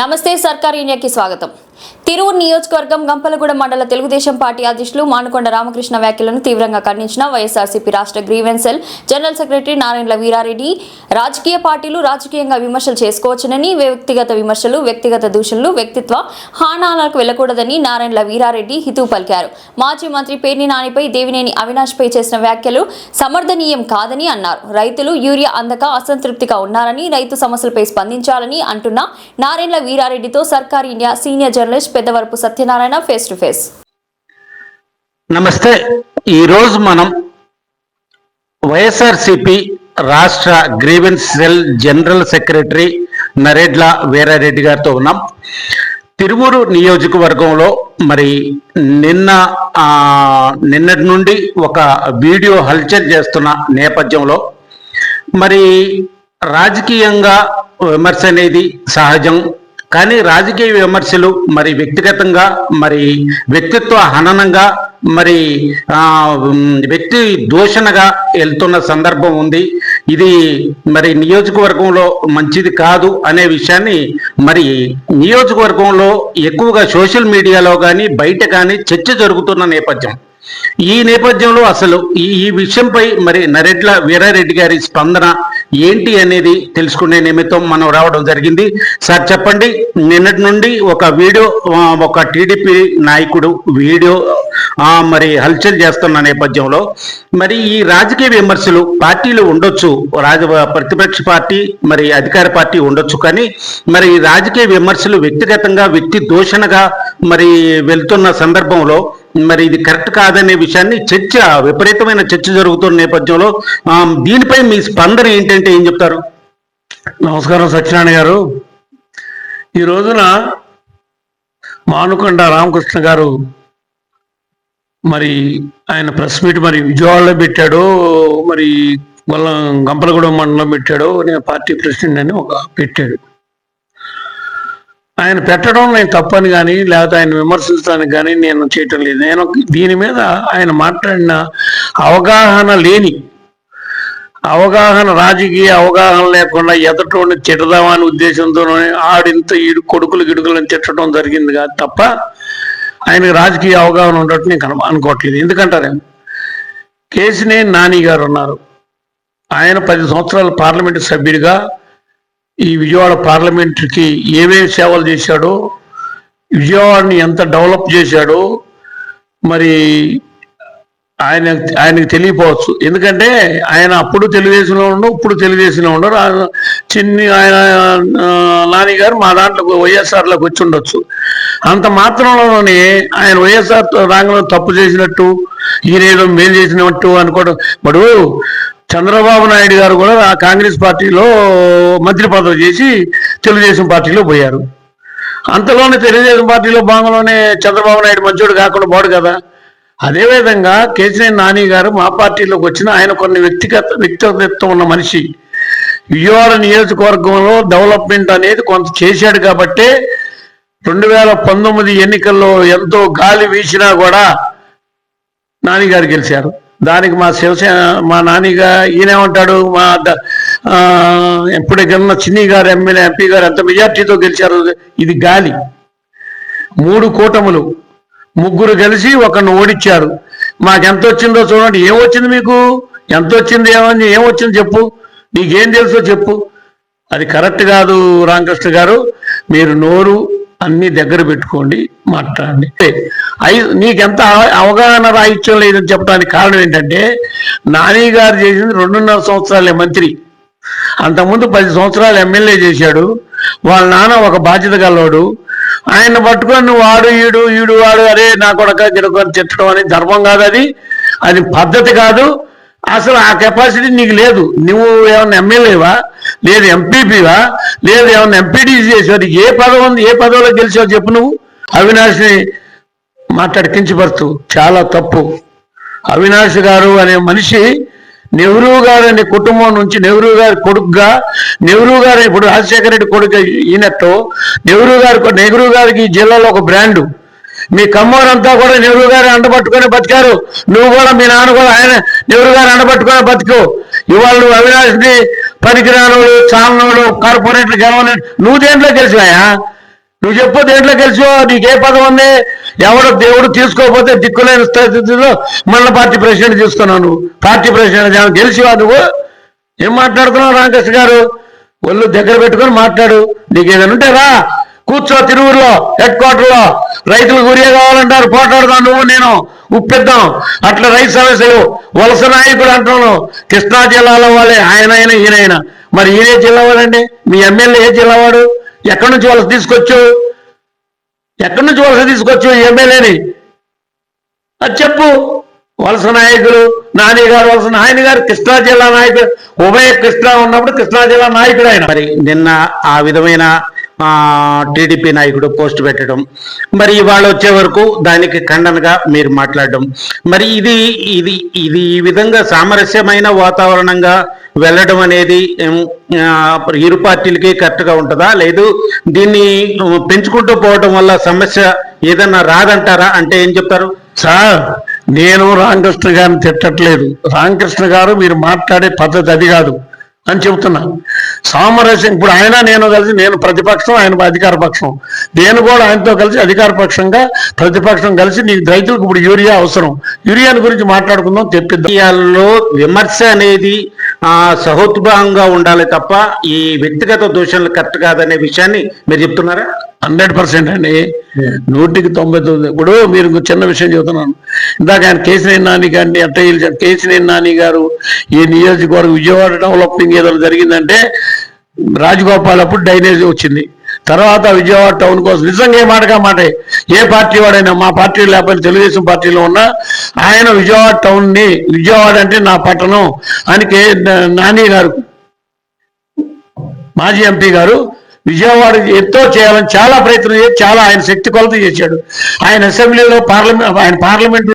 నమస్తే సర్కార్ ఇండియాకి స్వాగతం. తిరువురు నియోజకవర్గం గంపలగూడ మండల తెలుగుదేశం పార్టీ అధ్యక్షులు మానుకొండ రామకృష్ణ వ్యాఖ్యలను తీవ్రంగా ఖండించిన వైఎస్ఆర్సీపీ రాష్ట్ర grievance cell general secretary Narayanala Veerareddy. రాజకీయ పార్టీలు రాజకీయంగా విమర్శలు చేసుకోవచ్చునని వ్యక్తిగత విమర్శలు వ్యక్తిగత దూషణలు వ్యక్తిత్వ హానాలకు వెళ్ళకూడదని నారాయణల వీరారెడ్డి హితవు పలికారు. మాజీ మంత్రి పేర్ని నానిపై దేవినేని అవినాష్పై చేసిన వ్యాఖ్యలు సమర్థనీయం కాదని అన్నారు. రైతులు యూరియా అందక అసంతృప్తిగా ఉన్నారని రైతు సమస్యలపై స్పందించాలని అంటున్న నారాయణల వీరారెడ్డితో Sarkar India senior journalist Peddavarapu Satyanarayana face to face. నమస్తే. ఈరోజు మనం వైఎస్ఆర్సిపి రాష్ట్ర grievance cell general secretary Naredla Veerareddy గారితో ఉన్నాం. తిరువురు నియోజకవర్గంలో మరి నిన్న నిన్నటి నుండి ఒక వీడియో హల్చల్ చేస్తున్న నేపథ్యంలో మరి రాజకీయంగా విమర్శ అనేది సహజం. కానీ రాజకీయ విమర్శలు మరి వ్యక్తిగతంగా మరి వ్యక్తిత్వ హననంగా మరి వ్యక్తి దూషణగా వెళ్తున్న సందర్భం ఉంది. ఇది మరి నియోజకవర్గంలో మంచిది కాదు అనే విషయాన్ని మరి నియోజకవర్గంలో ఎక్కువగా సోషల్ మీడియాలో కానీ బయట కానీ చర్చ జరుగుతున్న నేపథ్యం. ఈ నేపథ్యంలో అసలు ఈ ఈ విషయంపై మరి నరెడ్ల వీరారెడ్డి గారి స్పందన ఏంటి అనేది తెలుసుకునే నిమిత్తం మనం రావడం జరిగింది. సార్ చెప్పండి. నిన్నటి నుండి ఒక వీడియో ఒక టీడీపీ నాయకుడు వీడియో మరి హల్చల్ చేస్తున్న నేపథ్యంలో మరి ఈ రాజకీయ విమర్శలు పార్టీలు ఉండొచ్చు రాజ ప్రతిపక్ష పార్టీ మరి అధికార పార్టీ ఉండొచ్చు కానీ మరి రాజకీయ విమర్శలు వ్యక్తిగతంగా వ్యక్తి దూషణగా మరి వెళ్తున్న సందర్భంలో మరి ఇది కరెక్ట్ కాదనే విషయాన్ని చర్చ విపరీతమైన చర్చ జరుగుతున్న నేపథ్యంలో దీనిపై మీ స్పందన ఏంటంటే ఏం చెప్తారు? నమస్కారం సత్యనారాయణ గారు. ఈ రోజున మానుకొండ రామకృష్ణ గారు మరి ఆయన ప్రెస్ మీట్ మరి విజయవాడలో పెట్టాడు మరి గొల్ల గంపలగూడెం మండలం పెట్టాడు నేను పార్టీ ప్రెసిడెంట్ అని ఒక పెట్టాడు. ఆయన పెట్టడం నేను తప్పని కానీ లేకపోతే ఆయన విమర్శించడానికి కానీ నేను చేయటం లేదు. నేను దీని మీద ఆయన మాట్లాడిన అవగాహన లేని అవగాహన రాజకీయ అవగాహన లేకుండా ఎదటోని తిట్టదామనే ఉద్దేశంతోనే ఆడింత ఈడు కొడుకులు గిడుకులను తిట్టడం జరిగింది కాదు తప్ప ఆయనకు రాజకీయ అవగాహన ఉండటం నేను అనుకోవట్లేదు. ఎందుకంటారే? కేసినేని నాని గారు ఉన్నారు. ఆయన పది సంవత్సరాలు పార్లమెంటు సభ్యుడిగా ఈ విజయవాడ పార్లమెంట్కి ఏమేమి సేవలు చేశాడో విజయవాడని ఎంత డెవలప్ చేశాడో మరి ఆయన ఆయనకు తెలియపోవచ్చు. ఎందుకంటే ఆయన అప్పుడు తెలుగుదేశంలో ఉండవు ఇప్పుడు తెలుగుదేశంలో ఉండరు ఆయన చిన్ని ఆయన ఆ, నాని గారు మా దాంట్లో వైఎస్ఆర్లోకి వచ్చి ఉండొచ్చు. అంత మాత్రంలోనే ఆయన వైఎస్ఆర్ రాంగంలో తప్పు చేసినట్టు ఈయన ఏదో మేలు చేసినట్టు అనుకోవడం. మడు చంద్రబాబు నాయుడు గారు కూడా ఆ కాంగ్రెస్ పార్టీలో మంత్రి పదవి చేసి తెలుగుదేశం పార్టీలో పోయారు. అంతలోనే తెలుగుదేశం పార్టీలో భాగంలోనే చంద్రబాబు నాయుడు మంచోడు కాకుండా పోడు కదా. అదేవిధంగా కేసీఆర్ నాని గారు మా పార్టీలోకి వచ్చిన ఆయన కొన్ని వ్యక్తిగత వ్యక్తిగతత్వం ఉన్న మనిషి. విజయవాడ నియోజకవర్గంలో డెవలప్మెంట్ అనేది కొంత చేశాడు కాబట్టే రెండు వేల పంతొమ్మిది ఎన్నికల్లో ఎంతో గాలి వీసినా కూడా నాని గారు గెలిచారు. దానికి మా శివసేన మా నానిగా ఈయనేమంటాడు? మా ద- ఎప్పుడే గెలిన చిన్ని గారు ఎమ్మెల్యే ఎంపీ గారు ఎంత మెజార్టీతో గెలిచారు ఇది గాలి. మూడు కూటములు ముగ్గురు కలిసి ఒకరిని ఓడించారు మాకెంత వచ్చిందో చూడండి. ఏం వచ్చింది మీకు? ఎంత వచ్చింది ఏమని ఏం వచ్చింది చెప్పు. నీకేం తెలుసో చెప్పు. అది కరెక్ట్ కాదు రామకృష్ణ గారు. మీరు నోరు అన్ని దగ్గర పెట్టుకోండి మాట్లాడండి. నీకెంత అవగాహన రాహిత్యం లేదని చెప్పడానికి కారణం ఏంటంటే నాని గారు చేసింది రెండున్నర సంవత్సరాలే మంత్రి. అంతకుముందు పది సంవత్సరాలు ఎమ్మెల్యే చేశాడు వాళ్ళ నాన్న ఒక బాధ్యత గలవాడు. ఆయన పట్టుకొని నువ్వు వాడు ఈడు ఈడు వాడు అరే నా కొడక గిడకొని తిట్టడం అనేది ధర్మం కాదు అది. అది పద్ధతి కాదు. అసలు ఆ కెపాసిటీ నీకు లేదు. నువ్వు ఏమన్నా ఎమ్మెల్యేవా? లేదు ఎంపీపీవా లేదు ఏమన్నా ఎంపీడీసీ చేసేవారు ఏ పదవి ఉంది? ఏ పదవిలో గెలిచావు చెప్పు నువ్వు? అవినాష్ని మాట్లాడి కించపరుస్తూ చాలా తప్పు. అవినాష్ గారు అనే మనిషి నెహ్రూ గారు అనే కుటుంబం నుంచి నెహ్రూ గారి కొడుకుగా నెహ్రూ గారు ఇప్పుడు రాజశేఖర రెడ్డి కొడుకు ఈయనట్టు నెహ్రూ గారు నెహ్రూ గారికి ఈ జిల్లాలో ఒక బ్రాండు. మీ కమ్మోరంతా కూడా నెహ్రూ గారు అండబట్టుకొని బతికారు. నువ్వు కూడా మీ నాన్న కూడా ఆయన నెహ్రూ గారు అండబట్టుకొని బతికు. ఇవాళ నువ్వు అవినాష్ని పరికరాలు చాలనోడు కార్పొరేట్లు గెలవని నువ్వు దేంట్లో గెలిచినాయా? నువ్వు చెప్పు దేంట్లో గెలిచో నీకే పదం ఉంది. ఎవడు దేవుడు తీసుకోకపోతే దిక్కులేని స్థితిలో మళ్ళీ పార్టీ ప్రెసిడెంట్ తీసుకున్నావు నువ్వు పార్టీ ప్రెసిడెంట్ గెలిచివా నువ్వు? ఏం మాట్లాడుతున్నావు రామకృష్ణ గారు? ఒళ్ళు దగ్గర పెట్టుకొని మాట్లాడు. నీకు ఏదైనా ఉంటే రా. కూర్చో తిరువురులో హెడ్ క్వార్టర్లో. రైతులకు ఉరియా కావాలంటారు. పోటాడుదాం నువ్వు నేను. ఉప్పిద్దాం. అట్లా రైతు సమస్యలు వలస నాయకుడు అంటున్నాను కృష్ణా జిల్లాలో వాళ్ళే ఆయన ఆయన ఈయన ఆయన మరి ఈయన ఏ జిల్లా వాడండి మీ ఎమ్మెల్యే ఏ జిల్లా వాడు ఎక్కడి నుంచి వలస తీసుకొచ్చు? ఎక్కడి నుంచి వలస తీసుకొచ్చు ఈ ఎమ్మెల్యేని? అది చెప్పు. వలస నాయకులు నాని గారు వలస నాయని గారు కృష్ణా జిల్లా నాయకుడు. ఉభయ కృష్ణా ఉన్నప్పుడు కృష్ణా జిల్లా నాయకుడు ఆయన. మరి నిన్న ఆ విధమైన టీడీపీ నాయకుడు పోస్ట్ పెట్టడం. మరి ఇవాళ వచ్చే వరకు దానికి ఖండనగా మీరు మాట్లాడడం. మరి ఇది ఇది ఇది ఈ విధంగా సామరస్యమైన వాతావరణంగా వెళ్ళడం అనేది ఇరు పార్టీలకి కరెక్ట్గా ఉంటుందా? లేదు దీన్ని పెంచుకుంటూ పోవడం వల్ల సమస్య ఏదన్నా రాదంటారా? అంటే ఏం చెప్తారు? సార్ నేను రామకృష్ణ గారిని తిట్టట్లేదు. రామకృష్ణ గారు మీరు మాట్లాడే పద్ధతి అది కాదు. అని చెబుతున్నా. సామరస్యం ఇప్పుడు ఆయన నేను కలిసి నేను ప్రతిపక్షం ఆయన అధికార పక్షం. నేను కూడా ఆయనతో కలిసి అధికార పక్షంగా ప్రతిపక్షం కలిసి నీకు రైతులకు ఇప్పుడు యూరియా అవసరం. యూరియాని గురించి మాట్లాడుకుందాం తెప్పిద్దాం. విమర్శ అనేది సహోద్భావంగా ఉండాలి తప్ప ఈ వ్యక్తిగత దూషణలు కరెక్ట్ కాదనే విషయాన్ని మీరు చెప్తున్నారా? హండ్రెడ్ పర్సెంట్ అండి. నూటికి తొంభై తొమ్మిది. ఇప్పుడు మీరు చిన్న విషయం చెబుతున్నాను. ఇందాక ఆయన కేసినేని నాని గారిని అట్ట గెలిచారు కేసినేని నాని గారు ఈ నియోజకవర్గం విజయవాడ డెవలపింగ్ ఏదో జరిగిందంటే రాజగోపాల్ అప్పుడు డైనేజ్ వచ్చింది. తర్వాత విజయవాడ టౌన్ కోసం నిజంగా ఏ మాటగా మాటే ఏ పార్టీ వాడైనా మా పార్టీ లేకపోతే తెలుగుదేశం పార్టీలో ఉన్నా ఆయన విజయవాడ టౌన్ని విజయవాడ అంటే నా పట్టణం అని కే నాని గారు మాజీ ఎంపీ గారు విజయవాడ ఎంతో చేయాలని చాలా ప్రయత్నం చేసి చాలా ఆయన శక్తి కొలత చేశాడు. ఆయన అసెంబ్లీలో పార్లమెంట్ ఆయన పార్లమెంట్